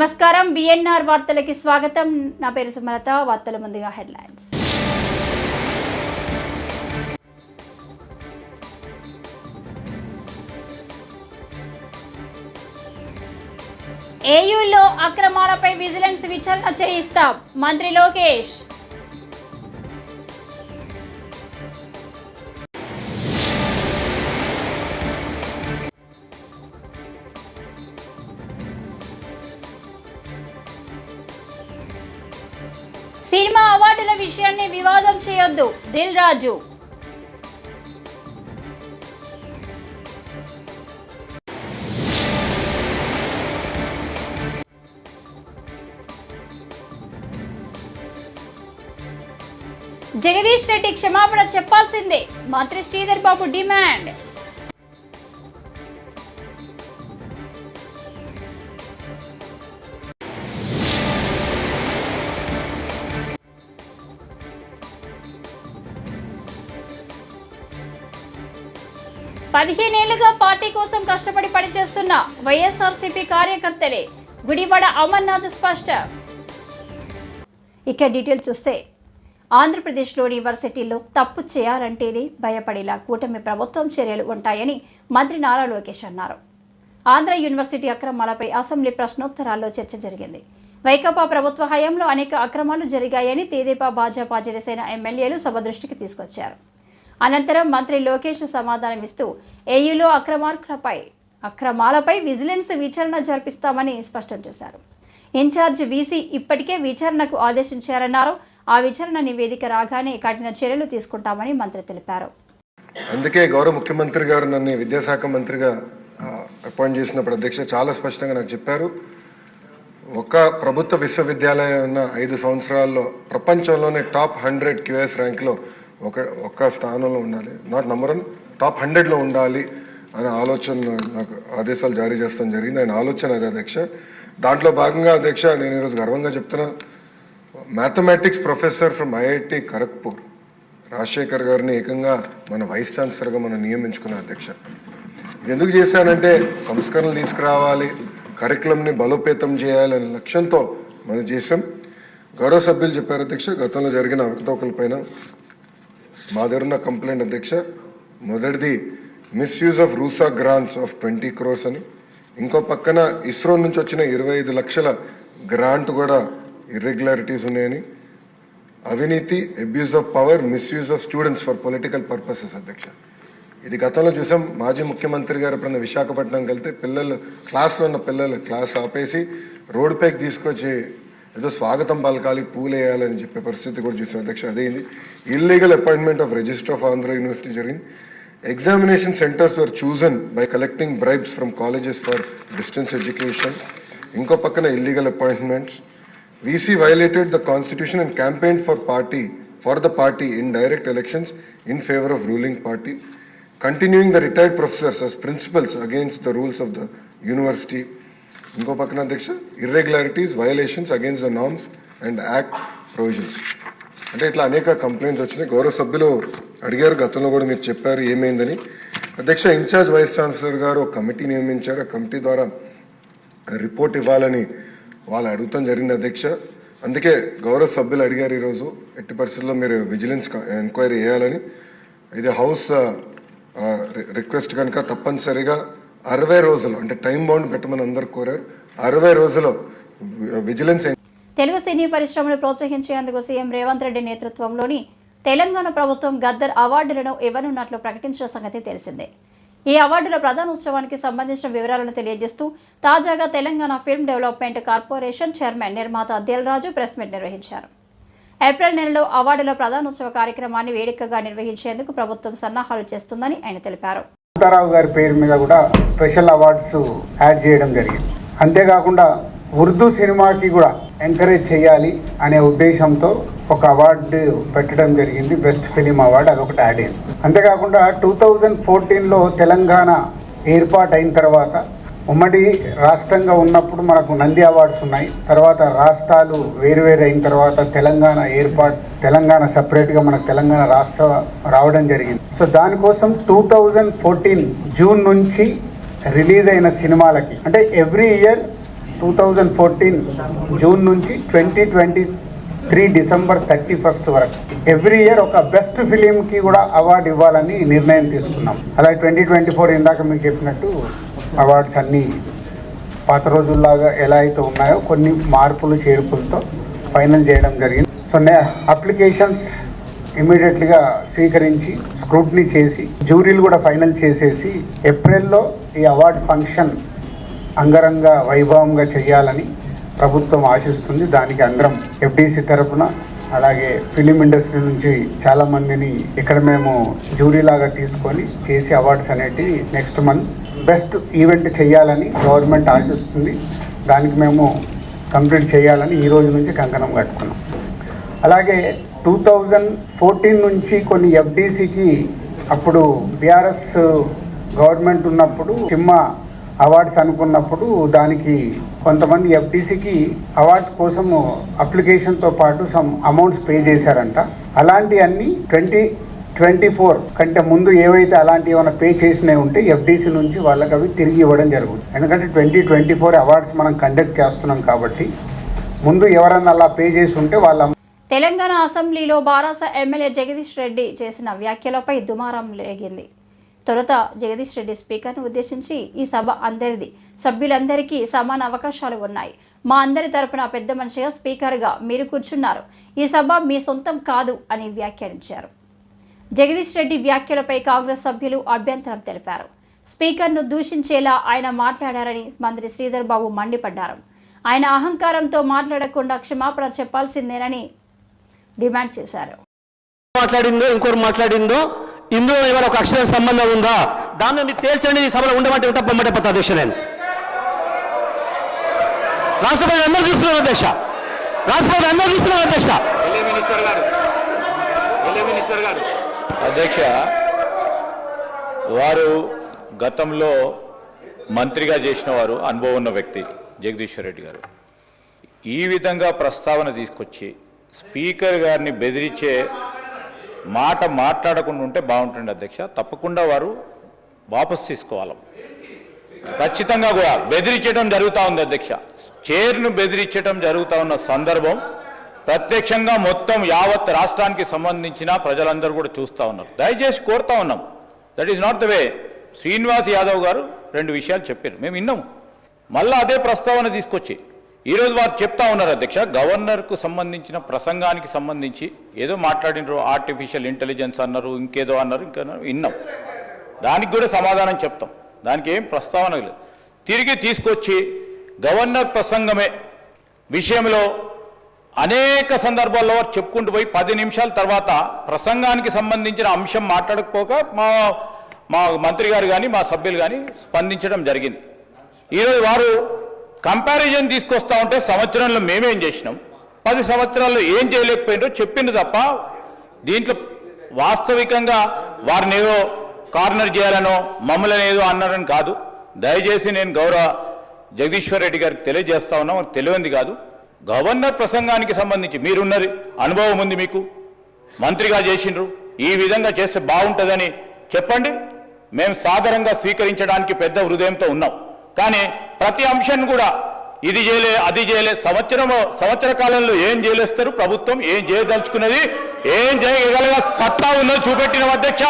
నమస్కారం. బిఎన్ఆర్ వార్తలకి స్వాగతం. నా పేరు సుమలత. వార్తల ముందుగా హెడ్లైన్స్. ఏయూలో అక్రమాలపై విజిలెన్స్ విచారణ చేయిస్తాం. మంత్రి లోకేష్. సినిమా అవార్డుల విషయాన్ని వివాదం చేయొద్దు దిల్ రాజు. జగదీష్ రెడ్డి క్షమాపణ చెప్పాల్సిందే. మంత్రి శ్రీధర్ బాబు డిమాండ్. పదిహేనేళ్ళుగా పార్టీ కోసం కష్టపడి పనిచేస్తున్న వైఎస్ఆర్సీపీ కార్యకర్తలే గుడివాడ అమర్నాథ్ స్పష్టం. ఇక డీటెయిల్స్ చూస్తే ఆంధ్రప్రదేశ్లోని యూనివర్సిటీల్లో తప్పు చేయాలంటేనే భయపడేలా కూటమి ప్రభుత్వం చర్యలు ఉంటాయని మంత్రి నారా లోకేష్ అన్నారు. ఆంధ్ర యూనివర్సిటీ అక్రమాలపై అసెంబ్లీ ప్రశ్నోత్తరాల్లో చర్చ జరిగింది. వైకాపా ప్రభుత్వ హయాంలో అనేక అక్రమాలు జరిగాయని తేదేపా భాజపా జనసేన ఎమ్మెల్యేలు సభ దృష్టికి తీసుకొచ్చారు. అనంతరం మంత్రి లోకేష్ సమాధానమిస్తూ ఏయూలో అక్రమార్కులపై అక్రమాలపై విజిలెన్స్ విచారణ జరిపిస్తామని స్పష్టం చేశారు. ఇన్ఛార్జ్ వీసీ ఇప్పటికే విచారణకు ఆదేశించారన్నారు. ఆ విచారణ నివేదిక రాగానే కఠిన చర్యలు తీసుకుంటామని మంత్రి తెలిపారు. అందుకే గౌరవ ముఖ్యమంత్రి గారు నన్ను విద్యాశాఖ మంత్రిగా అపాయింట్ చేసినప్పుడు అధ్యక్ష చాలా స్పష్టంగా నాకు చెప్పారు. ఒక ప్రభుత్వ విశ్వవిద్యాలయం ఉన్న ఐదు సంవత్సరాల్లో ప్రపంచంలోనే టాప్ హండ్రెడ్ క్యూఎస్ ర్యాంక్లో ఒక ఒక్క స్థానంలో ఉండాలి. నాట్ నంబర్ వన్ టాప్ హండ్రెడ్లో ఉండాలి అనే ఆలోచన నాకు ఆదేశాలు జారీ చేస్తాం జరిగింది. ఆయన ఆలోచన అదే అధ్యక్ష. దాంట్లో భాగంగా అధ్యక్ష నేను ఈరోజు గర్వంగా చెప్తున్నా mathematics professor from IIT Kharagpur Rajasekhar గారిని ఏకంగా మన వైస్ ఛాన్సలర్గా మనం నియమించుకున్న అధ్యక్ష. ఎందుకు చేశానంటే సంస్కరణలు తీసుకురావాలి కరికులంని బలోపేతం చేయాలనే లక్ష్యంతో మనం చేసాం గౌరవ సభ్యులు చెప్పారు అధ్యక్ష గతంలో జరిగిన అవకతవకల మా దగ్గర ఉన్న కంప్లైంట్ అధ్యక్ష మొదటిది misuse of RUSA grants of twenty crores అని. ఇంకో పక్కన ఇస్రో నుంచి వచ్చిన ఇరవై ఐదు లక్షల గ్రాంట్ కూడా ఇర్రెగ్యులారిటీస్ ఉన్నాయని. అవినీతి abuse of power misuse of students for political purposes అధ్యక్ష. ఇది గతంలో చూసాం మాజీ ముఖ్యమంత్రి గారు ఎప్పుడన్నా విశాఖపట్నంకి వెళ్తే పిల్లలు క్లాస్లో ఉన్న పిల్లలు క్లాస్ ఆపేసి రోడ్ పైకి తీసుకొచ్చి ఏదో స్వాగతం పలకాలి పూలేయాలని చెప్పే పరిస్థితి కూడా చూసిన అధ్యక్ష అదేంది? Illegal appointment of register of Andhra university జరిగింది. Examination centres are chosen by collecting bribes from colleges for distance education ఇంకో పక్కన illegal appointments VC violated the constitution and campaign for party for the party in direct elections in favour of ruling party continuing the retired professors principals against the rules of the university ఇంకో పక్కన అధ్యక్ష irregularities violations against the norms and act provisions అంటే ఇట్లా అనేక complaints వచ్చినాయి. గౌరవ సభ్యులు అడిగారు గతంలో కూడా మీరు చెప్పారు ఏమైందని. అధ్యక్ష ఇన్ఛార్జ్ వైస్ ఛాన్సలర్ గారు ఒక కమిటీ నియమించారు. ఆ కమిటీ ద్వారా రిపోర్ట్ ఇవ్వాలని వాళ్ళు అడుగుతాం జరిగింది అధ్యక్ష. అందుకే గౌరవ సభ్యులు అడిగారు ఈరోజు. ఎట్టి పరిస్థితుల్లో మీరు విజిలెన్స్ ఎంక్వైరీ చేయాలని. ఇది హౌస్ రిక్వెస్ట్ కనుక తప్పనిసరిగా అరవై రోజులు అంటే టైం బౌండ్ పెట్టమని అందరు కోరారు. అరవై రోజులు విజిలెన్స్ తెలుగు సినీ పరిశ్రమను ప్రోత్సహించేందుకు సీఎం రేవంత్ రెడ్డి నేతృత్వంలోని తెలంగాణ ప్రభుత్వం గద్దర్ అవార్డులను ఇవ్వనున్నట్లు ప్రకటించిన సంగతి తెలిసిందే. ఈ అవార్డుల ప్రధానోత్సవానికి సంబంధించిన వివరాలను తెలియజేస్తూ తాజాగా Telangana film development corporation chairman నిర్మాత దిల్రాజు ప్రెస్ మీట్ నిర్వహించారు. ఏప్రిల్ నెలలో అవార్డుల ప్రధానోత్సవ కార్యక్రమాన్ని వేడుకగా నిర్వహించేందుకు ప్రభుత్వం సన్నాహాలు చేస్తుందని ఆయన తెలిపారు. కాంతారావు గారి పేరు మీద కూడా స్పెషల్ అవార్డ్స్ యాడ్ చేయడం జరిగింది. అంతేకాకుండా ఉర్దూ సినిమాకి కూడా ఎంకరేజ్ చేయాలి అనే ఉద్దేశంతో ఒక అవార్డు పెట్టడం జరిగింది. బెస్ట్ ఫిలిం అవార్డు అదొకటి యాడ్ అయింది. అంతేకాకుండా టూ థౌజండ్ ఫోర్టీన్లో తెలంగాణ ఏర్పాటు అయిన తర్వాత ఉమ్మడి రాష్ట్రంగా ఉన్నప్పుడు మనకు నంది అవార్డ్స్ ఉన్నాయి. తర్వాత రాష్ట్రాలు వేరువేరు అయిన తర్వాత తెలంగాణ ఏర్పాటు తెలంగాణ సపరేట్గా మనకు తెలంగాణ రాష్ట్ర రావడం జరిగింది. సో దానికోసం టూ థౌజండ్ ఫోర్టీన్ జూన్ నుంచి రిలీజ్ అయిన సినిమాలకి అంటే every year two thousand fourteen June నుంచి twenty twenty three December thirty first వరకు. ఎవ్రీ ఇయర్ ఒక బెస్ట్ ఫిలింకి కూడా అవార్డు ఇవ్వాలని నిర్ణయం తీసుకున్నాం. అలాగే ట్వంటీ ట్వంటీ ఫోర్ ఇందాక మీకు చెప్పినట్టు అవార్డ్స్ అన్నీ పాత రోజుల్లాగా ఎలా అయితే ఉన్నాయో కొన్ని మార్పులు చేర్పులతో ఫైనల్ చేయడం జరిగింది. సో నే అప్లికేషన్స్ ఇమీడియట్లీగా స్వీకరించి స్క్రూట్నీ చేసి జ్యూరీలు కూడా ఫైనల్ చేసేసి ఏప్రిల్లో ఈ అవార్డ్ ఫంక్షన్ అంగరంగ వైభవంగా చేయాలని ప్రభుత్వం ఆశిస్తుంది. దానికి అందరం ఎఫ్డీసీ తరఫున అలాగే ఫిలిం ఇండస్ట్రీ నుంచి చాలామందిని ఇక్కడ మేము జ్యూరీ లాగా తీసుకొని చేసి అవార్డ్స్ అనేటివి నెక్స్ట్ మంత్ బెస్ట్ ఈవెంట్ చేయాలని గవర్నమెంట్ ఆశిస్తుంది. దానికి మేము కంప్లీట్ చేయాలని ఈ రోజు నుంచి కంకణం కట్టుకున్నాం. అలాగే టూ థౌజండ్ ఫోర్టీన్ నుంచి కొన్ని ఎఫ్డీసీకి అప్పుడు బీఆర్ఎస్ గవర్నమెంట్ ఉన్నప్పుడు సిమ్మ అవార్డ్స్ అనుకున్నప్పుడు దానికి కొంతమంది ఎఫ్డీసీకి అవార్డ్స్ కోసం అప్లికేషన్తో పాటు సమ్ అమౌంట్స్ పే చేశారంట. అలాంటివన్నీ ట్వంటీ ట్వంటీ ఫోర్ కంటే ముందు ఏవైతే అలాంటి ఏమైనా పే చేసినవి ఉంటే ఎఫ్డీసీ నుంచి వాళ్ళకి అవి తిరిగి ఇవ్వడం జరుగుతుంది. ఎందుకంటే ట్వంటీ ట్వంటీ ఫోర్ అవార్డ్స్ మనం కండక్ట్ చేస్తున్నాం కాబట్టి ముందు ఎవరన్నా అలా పే చేసి ఉంటే వాళ్ళ తెలంగాణ అసెంబ్లీలో బారాస ఎమ్మెల్యే జగదీష్ రెడ్డి చేసిన వ్యాఖ్యలపై దుమారం రేగింది. తొలుత జగదీష్ రెడ్డి స్పీకర్ను ఉద్దేశించి ఈ సభ అందరిది. సభ్యులందరికీ సమాన అవకాశాలు ఉన్నాయి. మా అందరి తరపున పెద్ద మనిషిగా స్పీకర్గా మీరు కూర్చున్నారు. ఈ సభ మీ సొంతం కాదు అని వ్యాఖ్యానించారు. జగదీష్ రెడ్డి వ్యాఖ్యలపై కాంగ్రెస్ సభ్యులు అభ్యంతరం తెలిపారు. స్పీకర్ను దూషించేలా ఆయన మాట్లాడారని మంత్రి శ్రీధర్ బాబు మండిపడ్డారు. ఆయన అహంకారంతో మాట్లాడకుండా క్షమాపణ చెప్పాల్సిందేనని డిమాండ్ చేశారు. మాట్లాడిందో ఇంకోరు మాట్లాడిందో ఇందులో ఏమైనా ఒక అక్షర సంబంధం ఉందా? దాన్ని మీరు తేల్చండి ఈ సభలో ఉండమంటే ఉంటా పొమ్మటే పత్త అధ్యక్ష నేను. రాష్ట్రపతి అందరూ చూస్తున్నారు అధ్యక్ష. రాష్ట్రపతి అందరూ చూస్తున్నారు అధ్యక్ష. మినిస్టర్ గారు. మినిస్టర్ గారు. అధ్యక్ష వారు గతంలో మంత్రిగా చేసిన వారు అనుభవం ఉన్న వ్యక్తి జగదీశ్వర్ రెడ్డి గారు. ఈ విధంగా ప్రస్తావన తీసుకొచ్చి స్పీకర్ గారిని బెదిరించే మాట మాట్లాడకుండా ఉంటే బాగుంటుంది అధ్యక్ష. తప్పకుండా వారు వాపస్ తీసుకోవాలి. ఖచ్చితంగా కూడా బెదిరించడం జరుగుతూ ఉంది అధ్యక్ష. చైర్ను బెదిరించడం జరుగుతూ ఉన్న సందర్భం ప్రత్యక్షంగా మొత్తం యావత్ రాష్ట్రానికి సంబంధించిన ప్రజలందరూ కూడా చూస్తూ ఉన్నారు దయచేసి కోరుతా ఉన్నాం. That is not the way Srinivas Yadav గారు రెండు విషయాలు చెప్పారు. మేము విన్నాము. మళ్ళీ అదే ప్రస్తావన తీసుకొచ్చి ఈరోజు వారు చెప్తా ఉన్నారు అధ్యక్ష గవర్నర్కు సంబంధించిన ప్రసంగానికి సంబంధించి ఏదో మాట్లాడినారు ఆర్టిఫిషియల్ ఇంటెలిజెన్స్ అన్నారు ఇంకేదో అన్నారు ఇంకా విన్నాం. దానికి కూడా సమాధానం చెప్తాం. దానికి ఏం ప్రస్తావన లేదు. తిరిగి తీసుకొచ్చి గవర్నర్ ప్రసంగమే విషయంలో అనేక సందర్భాల్లో వారు చెప్పుకుంటూ పోయి పది నిమిషాల తర్వాత ప్రసంగానికి సంబంధించిన అంశం మాట్లాడకపోక మా మా మంత్రి గారు కానీ మా సభ్యులు కానీ స్పందించడం జరిగింది. ఈరోజు వారు కంపారిజన్ తీసుకొస్తా ఉంటే సంవత్సరంలో మేమేం చేసినాం? పది సంవత్సరాల్లో ఏం చేయలేకపోయినో చెప్పింది తప్ప దీంట్లో వాస్తవికంగా వారిని ఏదో కార్నర్ చేయాలనో మమ్మల్ని ఏదో అన్నారని కాదు. దయచేసి నేను గౌరవ జగదీశ్వర్ రెడ్డి గారికి తెలియజేస్తా ఉన్నాం. తెలియంది కాదు. గవర్నర్ ప్రసంగానికి సంబంధించి మీరున్నది అనుభవం ఉంది మీకు. మంత్రిగా చేసిండ్రు. ఈ విధంగా చేస్తే బాగుంటుందని చెప్పండి. మేము సాధారణంగా స్వీకరించడానికి పెద్ద హృదయంతో ఉన్నాం. కానీ ప్రతి అంశాన్ని కూడా ఇది చేయలే అది చేయలే సంవత్సరం సంవత్సర కాలంలో ఏం చేయలేస్తారు? ప్రభుత్వం ఏం చేయదలుచుకున్నది? ఏం చేయగలగా సత్తా ఉన్నది చూపెట్టిన అధ్యక్ష.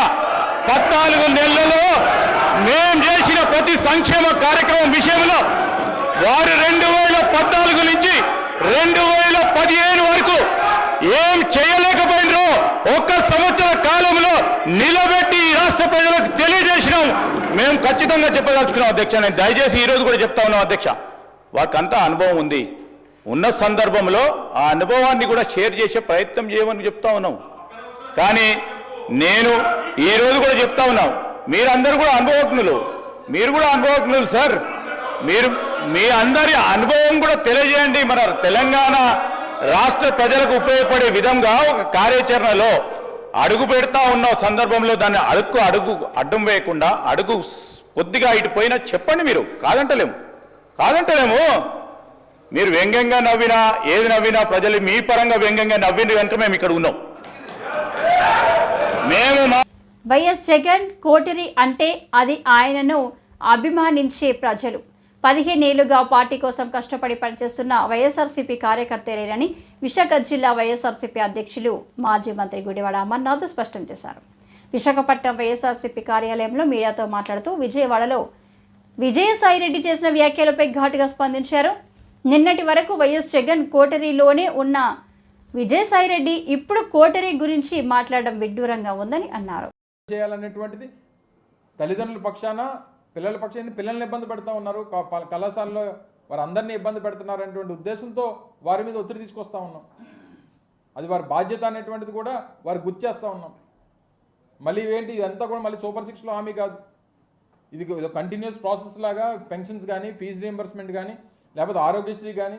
పద్నాలుగు నెలలలో మేం చేసిన ప్రతి సంక్షేమ కార్యక్రమం విషయంలో వారు రెండు వేల పద్నాలుగు నుంచి రెండు వేల పదిహేను వరకు ఏం చేయలేకపోయినరో ఒక్క సంవత్సర కాలంలో నిలబెట్టి ఈ రాష్ట్ర ప్రజలకు తెలియజేసినాం. మేము ఖచ్చితంగా చెప్పదలుచుకున్నాం అధ్యక్ష. నేను దయచేసి ఈ రోజు కూడా చెప్తా ఉన్నాం అధ్యక్ష. వారికంతా అనుభవం ఉంది. ఉన్న సందర్భంలో ఆ అనుభవాన్ని కూడా షేర్ చేసే ప్రయత్నం చేయమని చెప్తా ఉన్నాం. కానీ నేను ఈరోజు రోజు కూడా చెప్తా ఉన్నాం. మీరందరూ కూడా అనుభవజ్ఞులు. మీరు కూడా అనుభవజ్ఞులు సార్. మీరు మీ అందరి అనుభవం కూడా తెలియజేయండి. మన తెలంగాణ రాష్ట్ర ప్రజలకు ఉపయోగపడే విధంగా ఒక కార్యాచరణలో అడుగు పెడతా ఉన్న సందర్భంలో దాన్ని అడుగు అడుగు అడ్డం వేయకుండా అడుగు కొద్దిగా ఇటు పోయినా చెప్పండి మీరు. కాదంటలేము. కాదంటలేము. మీరు వ్యంగ్యంగా నవ్వినా ఏది నవ్వినా ప్రజలు మీ పరంగా వ్యంగ్యంగా నవ్వింది కనుక మేము ఇక్కడ ఉన్నాం. మేము మా వైఎస్ జగన్ కోటరి అంటే అది ఆయనను అభిమానించే ప్రజలు. పదిహేనేళ్ళుగా పార్టీ కోసం కష్టపడి పనిచేస్తున్న వైఎస్ఆర్సీపీ కార్యకర్తలేనని విశాఖ జిల్లా వైఎస్ఆర్సీపీ అధ్యక్షులు మాజీ మంత్రి గుడివాడ అమర్నాథ్ స్పష్టం చేశారు. విశాఖపట్నం వైఎస్ఆర్సీపీ కార్యాలయంలో మీడియాతో మాట్లాడుతూ విజయవాడలో విజయసాయిరెడ్డి చేసిన వ్యాఖ్యలపై ఘాటుగా స్పందించారు. నిన్నటి వరకు వైఎస్ జగన్ కోటరీలోనే ఉన్న విజయసాయిరెడ్డి ఇప్పుడు కోటరీ గురించి మాట్లాడడం విడ్డూరంగా ఉందని అన్నారు. చేయాలనేటువంటిది తల్లిదండ్రుల పక్షాన పిల్లల పక్షాన పిల్లల్ని ఇబ్బంది పెడతా ఉన్నారు. కళాశాలలో వారందరినీ ఇబ్బంది పెడుతున్నారు అనేటువంటి ఉద్దేశంతో వారి మీద ఒత్తిడి తీసుకొస్తా ఉన్నాం. అది వారి బాధ్యత అనేటువంటిది కూడా వారు గుర్చేస్తూ ఉన్నాం. మళ్ళీ ఏంటి? ఇదంతా కూడా మళ్ళీ సూపర్ సిక్స్లో హామీ కాదు. ఇది కంటిన్యూస్ ప్రాసెస్ లాగా పెన్షన్స్ కానీ ఫీజు రీఎంబర్స్మెంట్ కానీ లేకపోతే ఆరోగ్యశ్రీ కానీ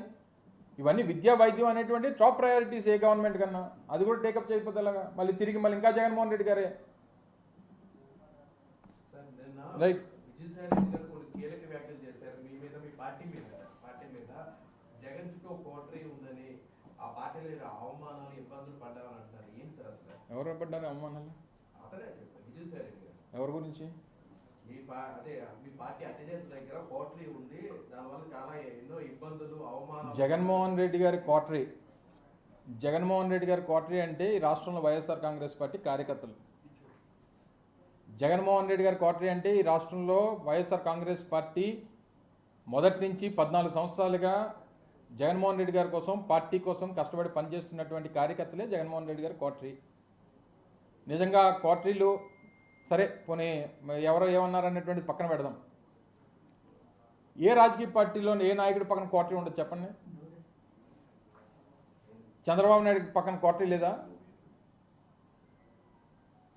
ఇవన్నీ విద్యా వైద్యం అనేటువంటి టాప్ ప్రయారిటీస్ ఏ గవర్నమెంట్ కన్నా. అది కూడా టేకప్ చేయకపోతే ఎలాగా? మళ్ళీ తిరిగి మళ్ళీ ఇంకా జగన్మోహన్ రెడ్డి గారే. రైట్ విజయసాయి రెడ్డి గారు కొన్ని కీలక వ్యాఖ్యలు చేశారు. మీ మీద మీ పార్టీ మీద పార్టీ మీద జగన్ చుట్టూ ఒక కోటరీ ఉందని ఆ పార్టీలో అవమానాలు ఇబ్బందులు పడ్డామని అంటున్నారు. ఏంటి సార్ అసలు? ఎవరు పడ్డారు అవమానాలు? అతనే చెప్పారు విజయసాయి రెడ్డి గారు. ఎవరి గురించి? మీ అదే మీ పార్టీ అటెండెన్స్ దగ్గర కోటరీ ఉంది. దానివల్ల చాలా ఎన్నో ఇబ్బందులు అవమానాలు. జగన్మోహన్ రెడ్డి గారి క్వార్టరీ జగన్మోహన్ రెడ్డి గారి క్వార్టరీ అంటే ఈ రాష్ట్రంలో వైఎస్ఆర్ కాంగ్రెస్ పార్టీ కార్యకర్తలు. జగన్మోహన్ రెడ్డి గారి క్వార్టరీ అంటే ఈ రాష్ట్రంలో వైఎస్ఆర్ కాంగ్రెస్ పార్టీ మొదటి నుంచి పద్నాలుగు సంవత్సరాలుగా జగన్మోహన్ రెడ్డి గారి కోసం పార్టీ కోసం కష్టపడి పనిచేస్తున్నటువంటి కార్యకర్తలే జగన్మోహన్ రెడ్డి గారి క్వార్టరీ. నిజంగా క్వార్టరీలు సరే పోనీ ఎవరో ఏమన్నారనేటువంటి పక్కన పెడదాం. ఏ రాజకీయ పార్టీలో ఏ నాయకుడి పక్కన క్వార్టరీ ఉండదు చెప్పండి. చంద్రబాబు నాయుడు పక్కన క్వార్టరీ లేదా?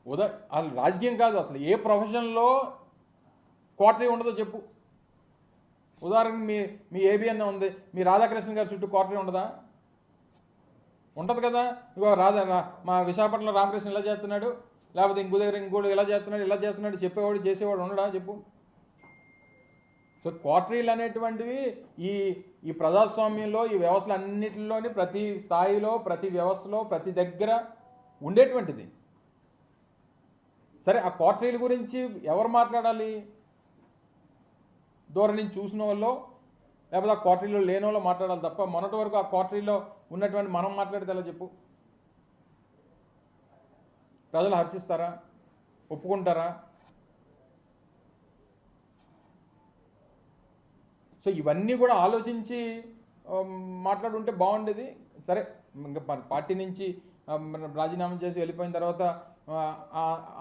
ఉదా అసలు రాజకీయం కాదు అసలు. ఏ ప్రొఫెషన్లో క్వార్టరీ ఉండదో చెప్పు. ఉదాహరణకి మీ మీ ఏబిఎన్ ఉంది. మీ రాధాకృష్ణ గారి చుట్టూ క్వార్టరీ ఉండదా? ఉంటుంది కదా. ఇగో రాధా మా విశాఖపట్నంలో రామకృష్ణ ఇలా చేస్తున్నాడు? లేకపోతే ఇంకో దగ్గర ఇంకోటి ఇలా చేస్తున్నాడు? ఇలా చేస్తున్నాడు? చెప్పేవాడు చేసేవాడు ఉండడా? చెప్పు. సో క్వార్టరీలు అనేటువంటివి ఈ ఈ ప్రజాస్వామ్యంలో ఈ వ్యవస్థలు అన్నిటిలోని ప్రతి స్థాయిలో ప్రతి వ్యవస్థలో ప్రతి దగ్గర ఉండేటువంటిది. సరే ఆ క్వార్టరీల గురించి ఎవరు మాట్లాడాలి? దూరం నుంచి చూసిన వాళ్ళు లేకపోతే ఆ క్వార్టరీలో లేని వాళ్ళు మాట్లాడాలి తప్ప మొన్నటి వరకు ఆ క్వార్టరీలో ఉన్నటువంటి మనం మాట్లాడితే ఎలా చెప్పు? ప్రజలు హర్షిస్తారా? ఒప్పుకుంటారా? సో ఇవన్నీ కూడా ఆలోచించి మాట్లాడుంటే బాగుండేది. సరే ఇంకా పార్టీ నుంచి రాజీనామా చేసి వెళ్ళిపోయిన తర్వాత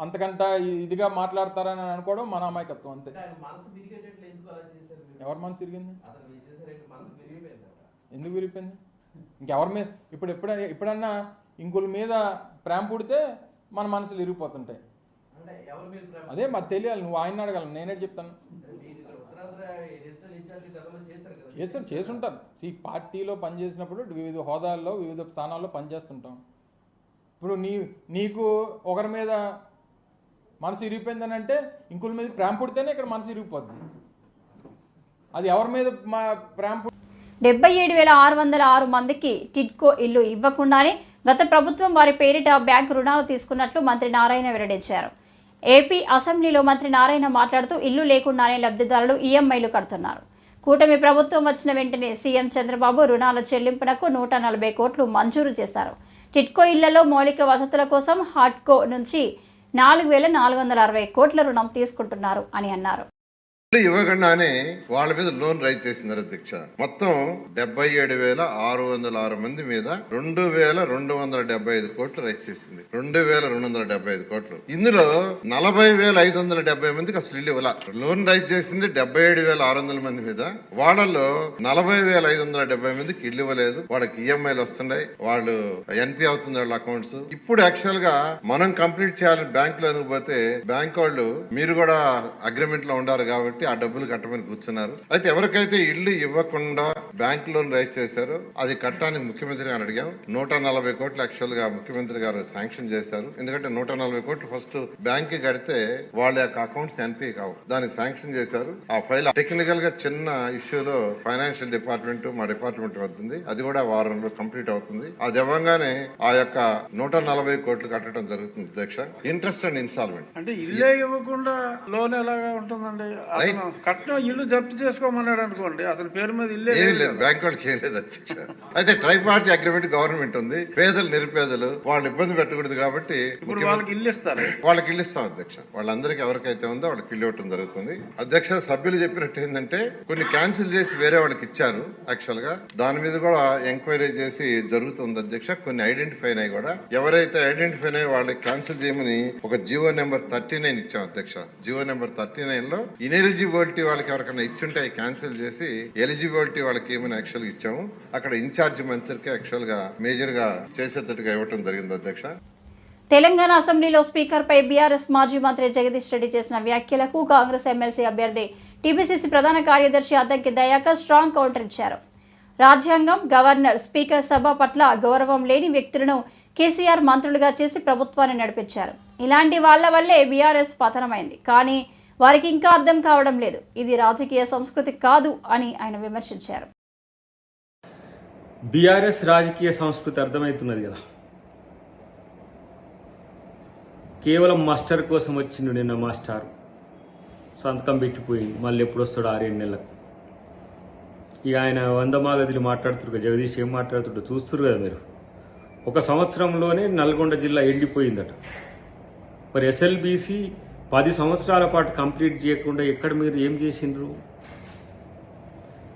అంతకంట ఇదిగా మాట్లాడతారని అనుకోవడం మన అమాయకత్వం అంతే. ఎవరి మనసు తిరిగింది ఎందుకు విరిగిపోయింది? ఇంకెవరి మీద ఇప్పుడు ఎప్పుడైనా ఎప్పుడన్నా ఇంకొల మీద ప్రేమ పుడితే మన మనసులు ప్రేమ? అదే మాకు తెలియాలి నువ్వు ఆయన అడగాలి నేనే చెప్తాను. చేస్తారు చేసుంటారు ఈ పార్టీలో పనిచేసినప్పుడు వివిధ హోదాల్లో వివిధ స్థానాల్లో పనిచేస్తుంటాం. ఇప్పుడు నీ నీకు ఒకరి మీద మనసు ఇరిగిపోయిందని అంటే ఇంకొకరి మీద ప్రేమ పుడితేనే ఇక్కడ మనసు ఇరిగిపోద్ది. అది ఎవరి మీద మా ప్రేమ డెబ్బై ఏడు వేల ఆరు వందల ఆరు మందికి టిడ్కో ఇల్లు ఇవ్వకుండానే గత ప్రభుత్వం వారి పేరిట బ్యాంకు రుణాలు తీసుకున్నట్లు మంత్రి నారాయణ వెల్లడించారు. ఏపీ అసెంబ్లీలో మంత్రి నారాయణ మాట్లాడుతూ ఇల్లు లేకుండానే లబ్ధిదారులు ఈఎంఐలు కడుతున్నారు. కూటమి ప్రభుత్వం వచ్చిన వెంటనే సీఎం చంద్రబాబు రుణాల చెల్లింపునకు నూట నలభై కోట్లు మంజూరు చేశారు. టిట్కో ఇళ్ళలో మౌలిక వసతుల కోసం హాట్కో నుంచి నాలుగు వేల నాలుగు వందల అరవై కోట్ల రుణం తీసుకుంటున్నారు అని అన్నారు. ఇవ్వకుండానే వాళ్ళ మీద లోన్ రైజ్ చేసింది అధ్యక్ష మొత్తం డెబ్బై ఏడు వేల ఆరు వందల ఆరు మంది మీద రెండు వేల రెండు వందల డెబ్బై ఐదు కోట్లు రైజ్ చేసింది. రెండు వేల రెండు వందల డెబ్బై ఐదు కోట్లు. ఇందులో నలభై వేల ఐదు వందల డెబ్బై మందికి అసలు ఇల్లు ఇవ్వాల. లోన్ రైజ్ చేసింది డెబ్బై ఏడు వేల ఆరు వందల మంది మీద. వాళ్ళలో నలభై వేల ఐదు వందల డెబ్బై మందికి ఇల్లు ఇవ్వలేదు. వాళ్ళకి ఈఎంఐలు వస్తున్నాయి. వాళ్ళు ఎన్పి అవుతుంది వాళ్ళ అకౌంట్స్. ఇప్పుడు యాక్చువల్గా మనం కంప్లీట్ చేయాలని బ్యాంక్లో పోతే బ్యాంక్ వాళ్ళు మీరు కూడా అగ్రిమెంట్లో ఉండారు కాబట్టి ఆ డబ్బులు కట్టమని కూర్చున్నారు. అయితే ఎవరికైతే ఇల్లు ఇవ్వకుండా బ్యాంక్ లోన్ రైజ్ చేశారో అది కట్టడానికి ముఖ్యమంత్రి గారు అడిగాం. నూట నలభై కోట్లు యాక్చువల్గా ముఖ్యమంత్రి గారు శాంక్షన్ చేశారు. ఎందుకంటే నూట నలభై కోట్లు ఫస్ట్ బ్యాంక్ కడితే వాళ్ళ యొక్క అకౌంట్స్ ఎన్పి కావు. దానికి శాంక్షన్ చేశారు. ఆ ఫైల్ టెక్నికల్గా చిన్న ఇష్యూలో ఫైనాన్షియల్ డిపార్ట్మెంట్ మా డిపార్ట్మెంట్ వస్తుంది అది కూడా వారంలో కంప్లీట్ అవుతుంది. అది ఇవ్వగానే ఆ యొక్క నూట నలభై కోట్లు కట్టడం జరుగుతుంది అధ్యక్ష. ఇంట్రెస్ట్ అండ్ ఇన్స్టాల్మెంట్ అంటే ఇల్లే ఇవ్వకుండా లోన్ ఎలాగా ఉంటుందండి? కట్నం ఇల్లు జప్తు చేసుకోమన్నాడు అనుకోండి. అతని పేరు మీద ఇల్లే ఏమీ లేదు. బ్యాంక్ వాళ్ళకి ఏం లేదు అధ్యక్ష. అయితే ట్రై పార్టీ అగ్రిమెంట్ గవర్నమెంట్ ఉంది. పేదలు నిరుపేదలు వాళ్ళు ఇబ్బంది పెట్టకూడదు కాబట్టి ఇప్పుడు వాళ్ళకి ఇల్లు ఇస్తారు. వాళ్ళకి ఇల్లు ఇస్తాం అధ్యక్ష. వాళ్ళందరికీ ఎవరికైతే ఉందో వాళ్ళకి ఇల్లు ఇవ్వటం జరుగుతుంది. అధ్యక్ష సభ్యులు చెప్పినట్టు ఏంటంటే కొన్ని క్యాన్సిల్ చేసి వేరే వాళ్ళకి ఇచ్చారు యాక్చువల్గా. దాని మీద కూడా ఎంక్వైరీ చేసి జరుగుతుంది అధ్యక్ష. కొన్ని ఐడెంటిఫై అయినాయి కూడా. ఎవరైతే ఐడెంటిఫై అయినాయో వాళ్ళకి క్యాన్సిల్ చేయమని ఒక జియో నెంబర్ థర్టీ నైన్ ఇచ్చాం అధ్యక్ష. జియో నెంబర్ థర్టీ నైన్లో ఎలిజిబిలిటీ వాళ్ళకి ఎవరికైనా ఇచ్చుంటే అవి క్యాన్సిల్ చేసి ఎలిజిబిలిటీ వాళ్ళకి ఏమైనా యాక్చువల్ ఇచ్చాము. అక్కడ ఇన్ఛార్జ్ మంత్రికి యాక్చువల్గా మేజర్గా చేసేటట్టుగా ఇవ్వటం జరిగింది అధ్యక్ష. తెలంగాణ అసెంబ్లీలో స్పీకర్పై బీఆర్ఎస్ మాజీ మంత్రి జగదీష్ రెడ్డి చేసిన వ్యాఖ్యలకు కాంగ్రెస్ ఎమ్మెల్సీ అభ్యర్థి టీపీసీసీ ప్రధాన కార్యదర్శి అద్దంకి దయాకర్ స్ట్రాంగ్ కౌంటర్ ఇచ్చారు. రాజ్యాంగం గవర్నర్ స్పీకర్ సభ పట్ల గౌరవం లేని వ్యక్తులను కేసీఆర్ మంత్రులుగా చేసి ప్రభుత్వాన్ని నడిపించారు. ఇలాంటి వాళ్ళ వల్లే బీఆర్ఎస్ పతనమైంది. కానీ వారికి ఇంకా అర్థం కావడం లేదు. ఇది రాజకీయ సంస్కృతి కాదు అని ఆయన విమర్శించారు. బీఆర్ఎస్ రాజకీయ సంస్కృతి అర్థమవుతున్నది కదా. కేవలం మాస్టర్ కోసం వచ్చిండు నిన్న మాస్టర్. సంతకం పెట్టిపోయి మళ్ళీ ఎప్పుడు వస్తాడు ఆరేడు నెలలకు. ఇక ఆయన వంద మాగదిలు మాట్లాడుతున్నారు కదా, జగదీష్ ఏం మాట్లాడుతుండ్రు చూస్తురు కదా మీరు. ఒక సంవత్సరంలోనే నల్గొండ జిల్లా వెళ్ళిపోయిందట మరి ఎస్ఎల్బీసీ పది సంవత్సరాల పాటు కంప్లీట్ చేయకుండా ఎక్కడ మీరు ఏం చేసిండ్రు?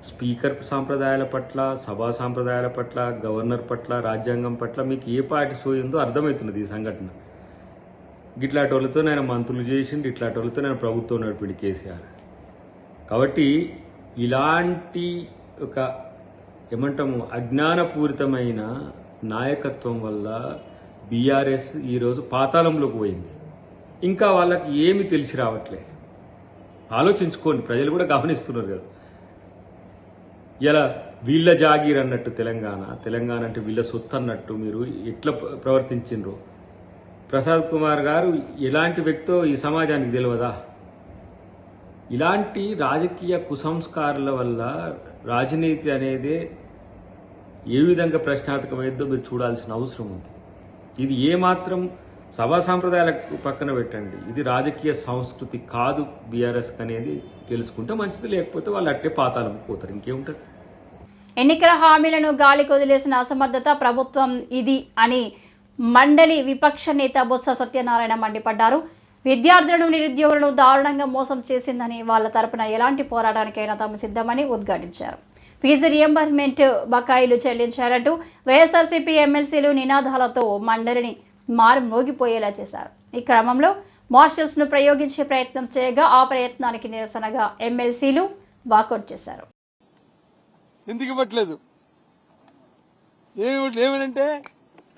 స్పీకర్ సాంప్రదాయాల పట్ల సభా సాంప్రదాయాల పట్ల గవర్నర్ పట్ల రాజ్యాంగం పట్ల మీకు ఏ పార్టీ సోయిందో అర్థమవుతున్నది ఈ సంఘటన. గిట్లాంటి వాళ్ళతో నేను మంత్రులు చేసిండు ఇట్లాంటి వాళ్ళతో నేను ప్రభుత్వం నడిపిండి కేసీఆర్. కాబట్టి ఇలాంటి ఒక ఏమంటాము అజ్ఞానపూరితమైన నాయకత్వం వల్ల బీఆర్ఎస్ ఈరోజు పాతాళంలోకి పోయింది. ఇంకా వాళ్ళకి ఏమి తెలిసి రావట్లే. ఆలోచించుకోండి ప్రజలు కూడా గమనిస్తున్నారు కదా. ఇలా వీళ్ళ జాగీర్ అన్నట్టు తెలంగాణ తెలంగాణ అంటే వీళ్ళ సొత్తు అన్నట్టు మీరు ఎట్లా ప్రవర్తించిండ్రు. ప్రసాద్ కుమార్ గారు ఎలాంటి వ్యక్తో ఈ సమాజానికి తెలియదా? ఇలాంటి రాజకీయ కుసంస్కారాల వల్ల రాజనీతి అనేది ఏ విధంగా ప్రశ్నార్థకమైందో మీరు చూడాల్సిన అవసరం ఉంది. ఇది ఏమాత్రం సభా సాంప్రదాయాల పక్కన పెట్టండి. ఇది రాజకీయ సంస్కృతి కాదు బీఆర్ఎస్ అనేది తెలుసుకుంటే మంచిది లేకపోతే వాళ్ళు అట్టే పాతాలకు పోతారు. ఇంకేముంటుంది? ఎన్నికల హామీలను గాలికి వదిలేసిన అసమర్థత ప్రభుత్వం ఇది అని మండలి విపక్ష నేత బొత్స సత్యనారాయణ మండిపడ్డారు. విద్యార్థులను నిరుద్యోగులను దారుణంగా మోసం చేసిందని వాళ్ళ తరపున ఎలాంటి పోరాటానికైనా తాము సిద్ధమని ఉద్ఘాటించారు. ఫీజు రియంబర్స్మెంట్ బకాయిలు చెల్లించారంటూ వైఎస్ఆర్సీపీ ఎమ్మెల్సీలు నినాదాలతో మండలిని మారు మోగిపోయేలా చేశారు. ఈ క్రమంలో మార్షల్స్ను ప్రయోగించే ప్రయత్నం చేయగా ఆ ప్రయత్నానికి నిరసనగా ఎమ్మెల్సీలు వాకౌట్ చేశారు. ఎందుకు ఇవ్వట్లేదు? ఏమి ఏమనంటే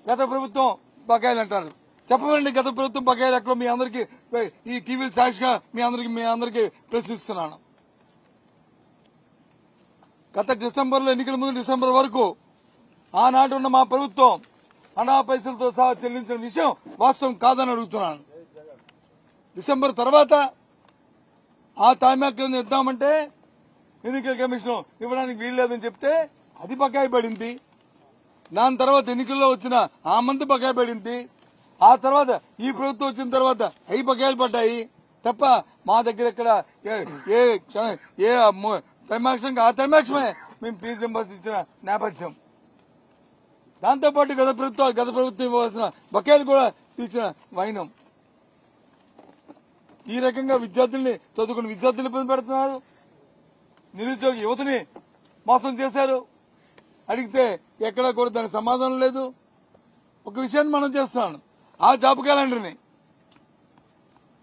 గత ప్రభుత్వం బకాయిలు అంటారు. చెప్పమండి గత ప్రభుత్వం బకాయిలు ఎక్కడో మీ అందరికి ఈ టీవీలు సాక్షిగా మీ అందరికి మీ అందరికి ప్రశ్నిస్తున్నాను. గత డిసెంబర్లో ఎన్నికల ముందు డిసెంబర్ వరకు ఆనాడు ఉన్న మా ప్రభుత్వం అనా పైసలతో సహా చెల్లించిన విషయం వాస్తవం కాదని అడుగుతున్నాను. డిసెంబర్ తర్వాత ఆ తామ్యాక్యం ఇద్దామంటే ఎన్నికల కమిషన్ ఇవ్వడానికి వీల్లేదని చెప్తే అది బకాయి పడింది దాని తర్వాత ఎన్నికల్లో వచ్చిన ఆ మంది బకాయి పడింది ఆ తర్వాత ఈ ప్రభుత్వం వచ్చిన తర్వాత అవి బకాయిలు పడ్డాయి. తప్ప మా దగ్గర ఇక్కడ ఏ- ఏ క్షణ- ఏ ఆ త్రైమాక్షమే మేము ఫీజు రింబర్స్ ఇచ్చిన నేపథ్యం. దాంతోపాటు గత ప్రభుత్వం గత ప్రభుత్వం ఇవ్వాల్సిన బకాయిలు కూడా తీర్చిన వైనం. ఈ రకంగా విద్యార్థుల్ని చదువుకున్న విద్యార్థులు ఇబ్బంది పెడుతున్నారు. నిరుద్యోగ యువతని మోసం చేశారు. అడిగితే ఎక్కడా కూడా దానికి సమాధానం లేదు. ఒక విషయాన్ని మనం చేస్తున్నాను ఆ జాబ్ క్యాలెండర్ని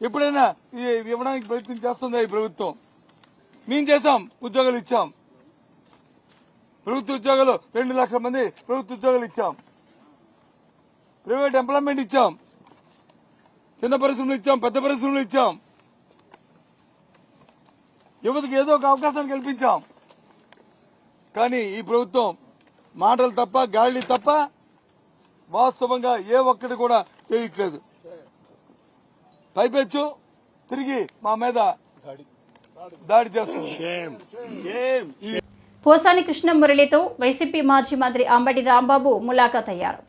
ఎప్పుడైనా ఇవ్వడానికి ప్రయత్నం చేస్తుందా ఈ ప్రభుత్వం? మేము చేశాం ఉద్యోగాలు ఇచ్చాం. ప్రభుత్వ ఉద్యోగాలు రెండు లక్షల మంది ప్రభుత్వ ఉద్యోగాలు ఇచ్చాం. ప్రైవేట్ ఎంప్లాయ్మెంట్ ఇచ్చాం. చిన్న పరిశ్రమలు ఇచ్చాం పెద్ద పరిశ్రమలు ఇచ్చాం. యువతకు ఏదో ఒక అవకాశాన్ని కల్పించాం. కానీ ఈ ప్రభుత్వం మాటలు తప్ప గాలి తప్ప వాస్తవంగా ఏ ఒక్కటి కూడా చేయట్లేదు. పైపెచ్చు తిరిగి మా మీద దాడి చేస్తుంది. పోసాని కృష్ణ మురళితో వైసీపీ మాజీ మంత్రి అంబటి రాంబాబు ములాఖాత్ అయ్యారు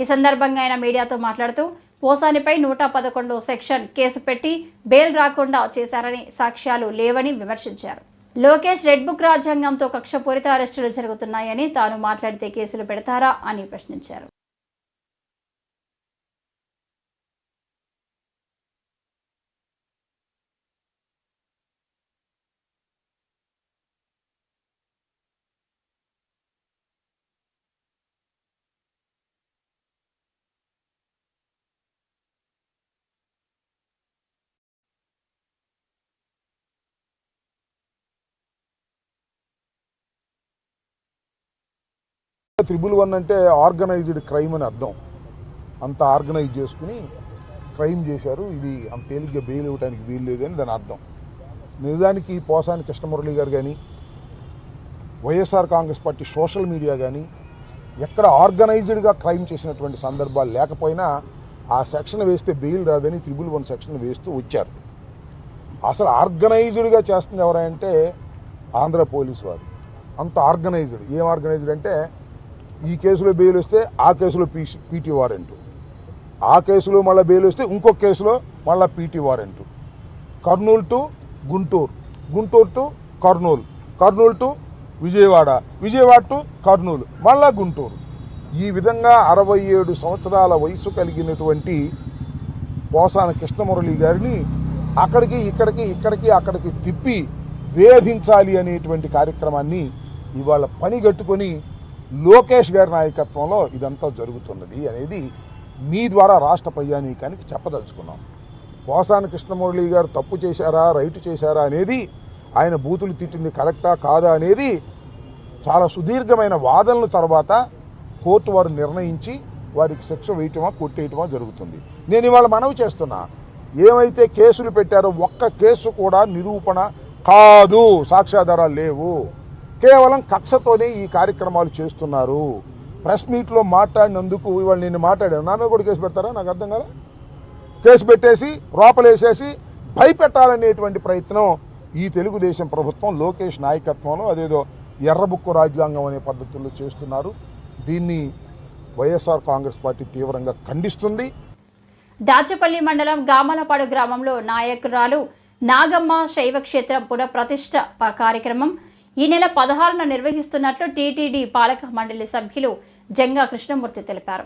ఈ సందర్భంగా ఆయన మీడియాతో మాట్లాడుతూ పోసానిపై నూట పదకొండు సెక్షన్ కేసు పెట్టి బెయిల్ రాకుండా చేశారని సాక్ష్యాలు లేవని విమర్శించారు. లోకేష్ రెడ్ బుక్ రాజ్యాంగంతో కక్షపూరిత అరెస్టులు జరుగుతున్నాయని తాను మాట్లాడితే కేసులు పెడతారా అని ప్రశ్నించారు. త్రిబుల్ వన్ అంటే ఆర్గనైజ్డ్ క్రైమ్ అని అర్థం. అంత ఆర్గనైజ్ చేసుకుని క్రైమ్ చేశారు. ఇది అంత తేలిగ్గా బెయిల్ ఇవ్వడానికి వీలు లేదని దాని అర్థం. నిజానికి పోసాని కృష్ణమురళి గారు కానీ YSR Congress party social media కానీ ఎక్కడ ఆర్గనైజ్డ్గా క్రైమ్ చేసినటువంటి సందర్భాలు లేకపోయినా ఆ సెక్షన్ వేస్తే బెయిల్ రాదని త్రిబుల్ వన్ సెక్షన్ వేస్తూ వచ్చారు. అసలు ఆర్గనైజ్డ్గా చేస్తుంది ఎవరంటే ఆంధ్ర పోలీస్ వారు. అంత ఆర్గనైజ్డ్. ఏం ఆర్గనైజ్డ్ అంటే ఈ కేసులో బెయిల్ వస్తే ఆ కేసులో పీ పీటీ వారెంట్. ఆ కేసులో మళ్ళీ బెయిల్ వస్తే ఇంకొక కేసులో మళ్ళీ PT warrant. Kurnool to Guntur. Guntur to Kurnool. Kurnool to Vijayawada. Vijayawada to Kurnool. మళ్ళా గుంటూరు. ఈ విధంగా అరవై ఏడు సంవత్సరాల వయసు కలిగినటువంటి పోసాన కృష్ణమురళి గారిని అక్కడికి ఇక్కడికి ఇక్కడికి అక్కడికి తిప్పి వేధించాలి అనేటువంటి కార్యక్రమాన్ని ఇవాళ పనిగట్టుకొని లోకేష్ గారి నాయకత్వంలో ఇదంతా జరుగుతున్నది అనేది మీ ద్వారా రాష్ట్ర ప్రజానీకానికి చెప్పదలుచుకున్నాం. పోసాని కృష్ణమురళి గారు తప్పు చేశారా రైట్ చేశారా అనేది ఆయన బూతులు తిట్టింది కరెక్టా కాదా అనేది చాలా సుదీర్ఘమైన వాదనల తర్వాత కోర్టు వారు నిర్ణయించి వారికి శిక్ష వేయటమా కొట్టేయటమా జరుగుతుంది. నేను ఇవాళ మనవి చేస్తున్నా ఏమైతే కేసులు పెట్టారో ఒక్క కేసు కూడా నిరూపణ కాదు సాక్ష్యాధారాలు లేవు. కేవలం కక్షతోనే ఈ కార్యక్రమాలు చేస్తున్నారు. ప్రెస్ మీట్లో మాట్లాడినందుకు ఇవాళ నేను మాట్లాడాను. నా మీద కూడా కేసు పెడతారా? నాకు అర్థం కదా కేసు పెట్టేసి లోపలేసేసి భయపెట్టాలనేటువంటి ప్రయత్నం ఈ తెలుగుదేశం ప్రభుత్వం లోకేష్ నాయకత్వంలో అదేదో ఎర్రబుక్కు రాజ్యాంగం అనే పద్ధతుల్లో చేస్తున్నారు. దీన్ని వైఎస్ఆర్ కాంగ్రెస్ పార్టీ తీవ్రంగా ఖండిస్తుంది. దాచపల్లి మండలం గామలపాడు గ్రామంలో నాయకురాలు నాగమ్మ శైవ క్షేత్రం పునఃప్రతిష్ఠ ప- కార్యక్రమం ఈ నెల పదహారున నిర్వహిస్తున్నట్లు టీటీడీ పాలక మండలి సభ్యులు జంగా కృష్ణమూర్తి తెలిపారు.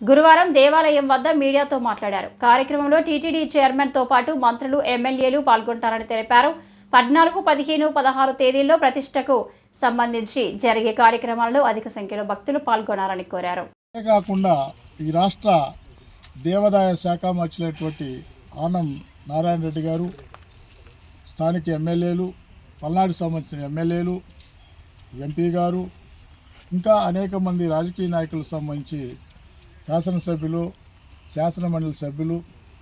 గురువారం దేవాలయం వద్ద మీడియాతో మాట్లాడారు. కార్యక్రమంలో టీటీడీ చైర్మన్తో పాటు మంత్రులు ఎమ్మెల్యేలు పాల్గొంటారని తెలిపారు. పద్నాలుగు పదిహేను పదహారు తేదీల్లో ప్రతిష్టకు సంబంధించి జరిగే కార్యక్రమాల్లో అధిక సంఖ్యలో భక్తులు పాల్గొనాలని కోరారు. కాకుండా ఈ రాష్ట్ర దేవాదాయ శాఖ మార్చినటువంటి ఆనం నారాయణ రెడ్డి గారు స్థానిక ఎమ్మెల్యేలు పల్నాడు సంబంధించిన ఎమ్మెల్యేలు ఎంపీ గారు ఇంకా అనేక మంది రాజకీయ నాయకులకు సంబంధించి శాసనసభ్యులు శాసనమండలి సభ్యులు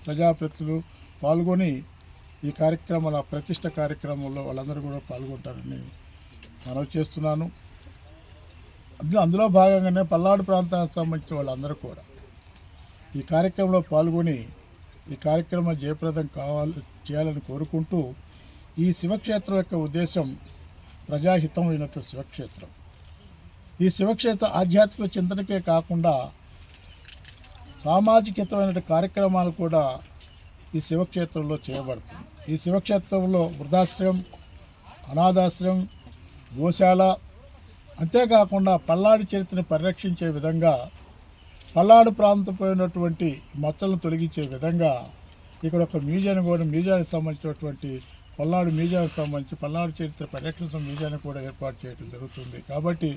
ప్రజాప్రతినిధులు పాల్గొని ఈ కార్యక్రమాల ప్రతిష్ట కార్యక్రమంలో వాళ్ళందరూ కూడా పాల్గొంటారని మనవి చేస్తున్నాను. అందులో అందులో భాగంగానే పల్నాడు ప్రాంతానికి సంబంధించిన వాళ్ళందరూ కూడా ఈ కార్యక్రమంలో పాల్గొని ఈ కార్యక్రమం జయప్రదం కావాలి చేయాలని కోరుకుంటూ ఈ శివక్షేత్రం యొక్క ఉద్దేశం ప్రజాహితం అయినటువంటి శివక్షేత్రం. ఈ శివక్షేత్ర ఆధ్యాత్మిక చింతనకే కాకుండా సామాజికతమైన కార్యక్రమాలు కూడా ఈ శివక్షేత్రంలో చేయబడుతుంది. ఈ శివక్షేత్రంలో వృద్ధాశ్రయం అనాథాశ్రయం గోశాల అంతేకాకుండా పల్నాడు చరిత్రను పరిరక్షించే విధంగా పల్నాడు ప్రాంతంపై ఉన్నటువంటి మచ్చలను తొలగించే విధంగా ఇక్కడ ఒక మ్యూజియం కూడా మ్యూజియానికి సంబంధించినటువంటి పల్నాడు మ్యూజియానికి సంబంధించి పల్నాడు చరిత్ర పర్యటన మ్యూజియాన్ని కూడా ఏర్పాటు చేయడం జరుగుతుంది. కాబట్టి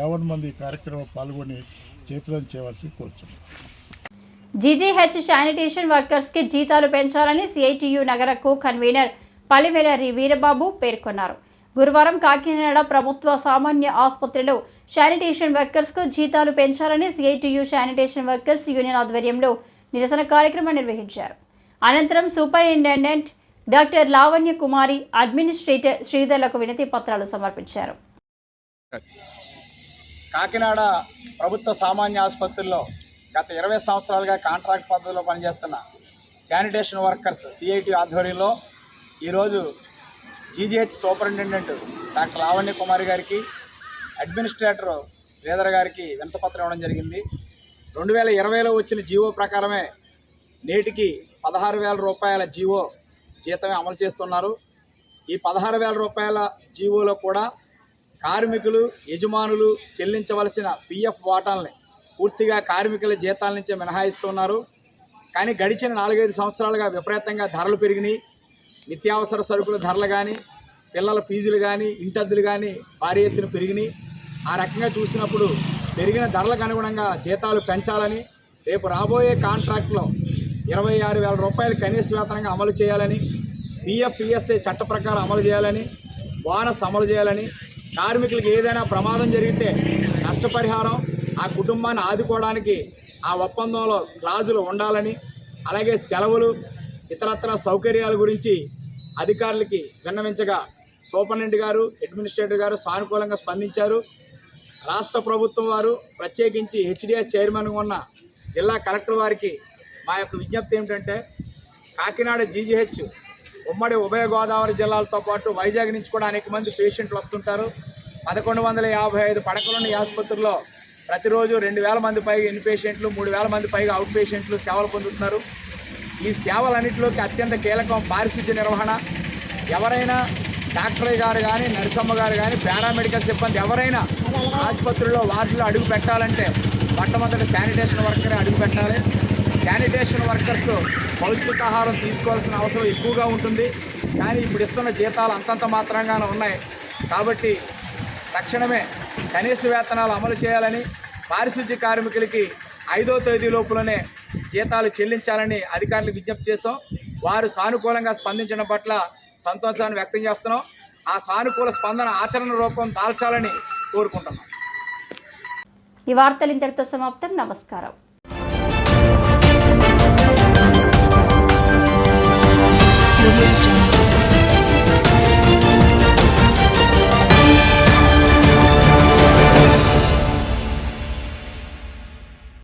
యావన్ మంది ఈ కార్యక్రమం పాల్గొని చేతులను చేయవలసి కోరుతున్నాను జీజీహెచ్ శానిటేషన్ వర్కర్స్కి జీతాలు పెంచాలని సిఐటియు నగర కో కన్వీనర్ పలివెల వీరబాబు పేర్కొన్నారు. గురువారం కాకినాడ ప్రభుత్వ సామాన్య ఆసుపత్రిలో శానిటేషన్ వర్కర్స్కు జీతాలు పెంచాలని సిఐటియు శానిటేషన్ వర్కర్స్ యూనియన్ ఆధ్వర్యంలో నిరసన కార్యక్రమం నిర్వహించారు. అనంతరం superintendent doctor Lavanya Kumari administrator శ్రీధర్లకు వినతి పత్రాలు సమర్పించారు. కాకినాడ ప్రభుత్వ సామాన్య ఆసుపత్రుల్లో గత ఇరవై సంవత్సరాలుగా కాంట్రాక్ట్ పద్ధతిలో పనిచేస్తున్న శానిటేషన్ వర్కర్స్ సిఐటి ఆధ్వర్యంలో ఈరోజు GGH superintendent doctor Lavanya Kumari గారికి అడ్మినిస్ట్రేటర్ శ్రీధర్ గారికి వినతపత్రం ఇవ్వడం జరిగింది. రెండు వేల ఇరవైలో వచ్చిన జీవో ప్రకారమే నేటికి పదహారు వేల రూపాయల జీవో జీతమే అమలు చేస్తున్నారు. ఈ పదహారు వేల రూపాయల జీవోలో కూడా కార్మికులు యజమానులు చెల్లించవలసిన పిఎఫ్ వాటాలని పూర్తిగా కార్మికుల జీతాల నుంచే మినహాయిస్తున్నారు. కానీ గడిచిన నాలుగైదు సంవత్సరాలుగా విపరీతంగా ధరలు పెరిగినాయి. నిత్యావసర సరుకుల ధరలు కానీ పిల్లల ఫీజులు కానీ ఇంటద్దులు కానీ భారీ ఎత్తున పెరిగినాయి. ఆ రకంగా చూసినప్పుడు పెరిగిన ధరలకు అనుగుణంగా జీతాలు పెంచాలని రేపు రాబోయే కాంట్రాక్ట్లో ఇరవై ఆరు వేల రూపాయలు కనీస వేతనంగా అమలు చేయాలని పిఎఫ్ పిఎస్ఏ చట్ట ప్రకారం అమలు చేయాలని బోనస్ అమలు చేయాలని కార్మికులకు ఏదైనా ప్రమాదం జరిగితే నష్టపరిహారం ఆ కుటుంబాన్ని ఆదుకోవడానికి ఆ ఒప్పందంలో క్లాజులు ఉండాలని అలాగే సెలవులు ఇతరత్ర సౌకర్యాల గురించి అధికారులకి విన్నవించగా సూపరింటెండెంట్ గారు అడ్మినిస్ట్రేటర్ గారు సానుకూలంగా స్పందించారు. రాష్ట్ర ప్రభుత్వం వారు ప్రత్యేకించి హెచ్డిఎస్ చైర్మన్గా ఉన్న జిల్లా కలెక్టర్ వారికి మా యొక్క విజ్ఞప్తి ఏమిటంటే కాకినాడ జీజీహెచ్ ఉమ్మడి ఉభయ గోదావరి జిల్లాలతో పాటు వైజాగ్ నుంచి కూడా అనేక మంది పేషెంట్లు వస్తుంటారు. పదకొండు వందల యాభై ఐదు పడకలున్న ఈ ఆసుపత్రిలో ప్రతిరోజు రెండు వేల మంది పైగా ఇన్ పేషెంట్లు మూడు వేల మంది పైగా అవుట్ పేషెంట్లు సేవలు పొందుతున్నారు. ఈ సేవలన్నింటిలోకి అత్యంత కీలకం పారిశుద్ధ్య నిర్వహణ. ఎవరైనా డాక్టర్ గారు కానీ నర్సమ్మ గారు కానీ పారామెడికల్ సిబ్బంది ఎవరైనా ఆసుపత్రిలో వార్డులో అడుగు పెట్టాలంటే మొట్టమొదటి శానిటేషన్ వర్కరే అడుగు పెట్టాలి. శానిటేషన్ వర్కర్స్ పౌష్టికాహారం తీసుకోవాల్సిన అవసరం ఎక్కువగా ఉంటుంది. కానీ ఇప్పుడు ఇస్తున్న జీతాలు అంతంత మాత్రంగానే ఉన్నాయి. కాబట్టి తక్షణమే కనీస వేతనాలు అమలు చేయాలని పారిశుద్ధ్య కార్మికులకి ఐదో తేదీ లోపులనే జీతాలు చెల్లించాలని అధికారులకు విజ్ఞప్తి చేస్తాం వారు సానుకూలంగా స్పందించడం పట్ల సంతోషాన్ని వ్యక్తం చేస్తున్నాం. ఆ సానుకూల స్పందన ఆచరణ రూపం దాల్చాలని కోరుకుంటున్నాం. ఈ వార్తలు ఇంతటితో సమాప్తం. నమస్కారం.